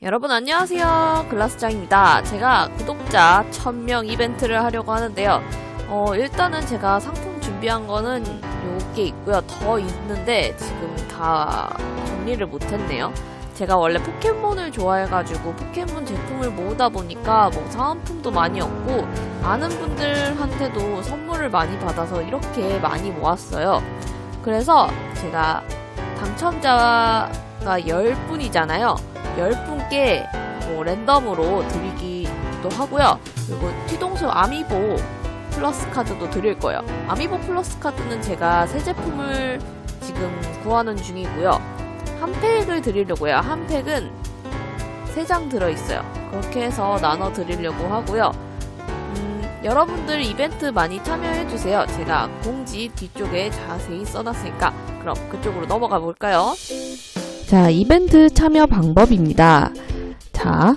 여러분 안녕하세요. 글라스장입니다. 제가 구독자 1000명 이벤트를 하려고 하는데요. 어, 일단은 제가 상품 준비한 거는 요게 있고요. 더 있는데 지금 다 정리를 못했네요. 제가 원래 포켓몬을 좋아해가지고 포켓몬 제품을 모으다 보니까 뭐 사은품도 많이 얻고 아는 분들한테도 선물을 많이 받아서 이렇게 많이 모았어요. 그래서 제가 당첨자가 10분이잖아요. 10분 께뭐 랜덤으로 드리기도 하고요. 그리고 티동숲 아미보 플러스 카드도 드릴 거예요. 아미보 플러스 카드는 제가 새 제품을 지금 구하는 중이고요. 한 팩을 드리려고요. 한 팩은 3장 들어있어요. 그렇게 해서 나눠 드리려고 하고요. 음, 여러분들 이벤트 많이 참여해주세요. 제가 공지 뒤쪽에 자세히 써놨으니까 그럼 그쪽으로 넘어가 볼까요? 자, 이벤트 참여 방법입니다. 자,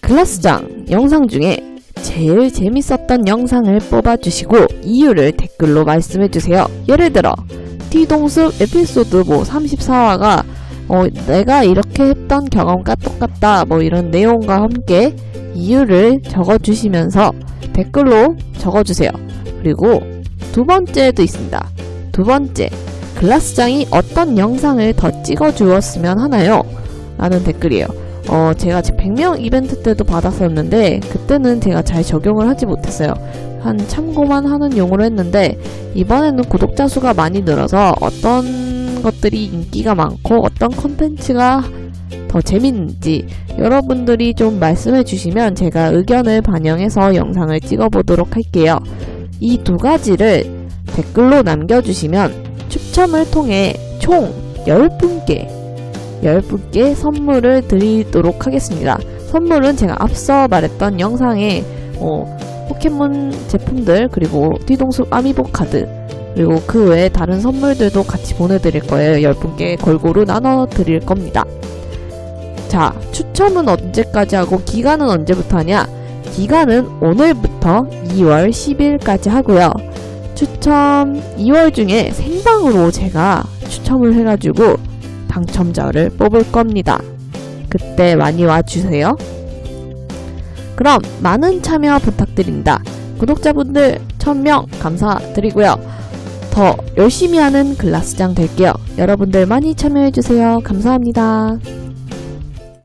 클래스장 영상 중에 제일 재밌었던 영상을 뽑아주시고 이유를 댓글로 말씀해주세요. 예를 들어, 뒤동숲 에피소드 뭐 34화가 어, 내가 이렇게 했던 경험과 똑같다 뭐 이런 내용과 함께 이유를 적어주시면서 댓글로 적어주세요. 그리고 두 번째도 있습니다. 두 번째, 글라스장이 어떤 영상을 더 찍어주었으면 하나요? 라는 댓글이에요. 어, 제가 100명 이벤트 때도 받았었는데, 그때는 제가 잘 적용을 하지 못했어요. 한 참고만 하는 용으로 했는데, 이번에는 구독자 수가 많이 늘어서 어떤 것들이 인기가 많고, 어떤 컨텐츠가 더 재밌는지 여러분들이 좀 말씀해 주시면 제가 의견을 반영해서 영상을 찍어보도록 할게요. 이 두 가지를 댓글로 남겨주시면 추첨을 통해 총 10분께 10분께 선물을 드리도록 하겠습니다. 선물은 제가 앞서 말했던 영상에 어, 포켓몬 제품들 그리고 뒤동숲 아미보 카드 그리고 그 외에 다른 선물들도 같이 보내드릴 거예요. 10분께 골고루 나눠 드릴 겁니다. 자, 추첨은 언제까지 하고 기간은 언제부터 하냐? 기간은 오늘부터 2월 10일까지 하고요. 추첨 2월 중에 생방으로 제가 추첨을 해가지고 당첨자를 뽑을 겁니다. 그때 많이 와주세요. 그럼 많은 참여 부탁드립니다. 구독자분들 1000명 감사드리고요. 더 열심히 하는 글라스장 될게요. 여러분들 많이 참여해주세요. 감사합니다.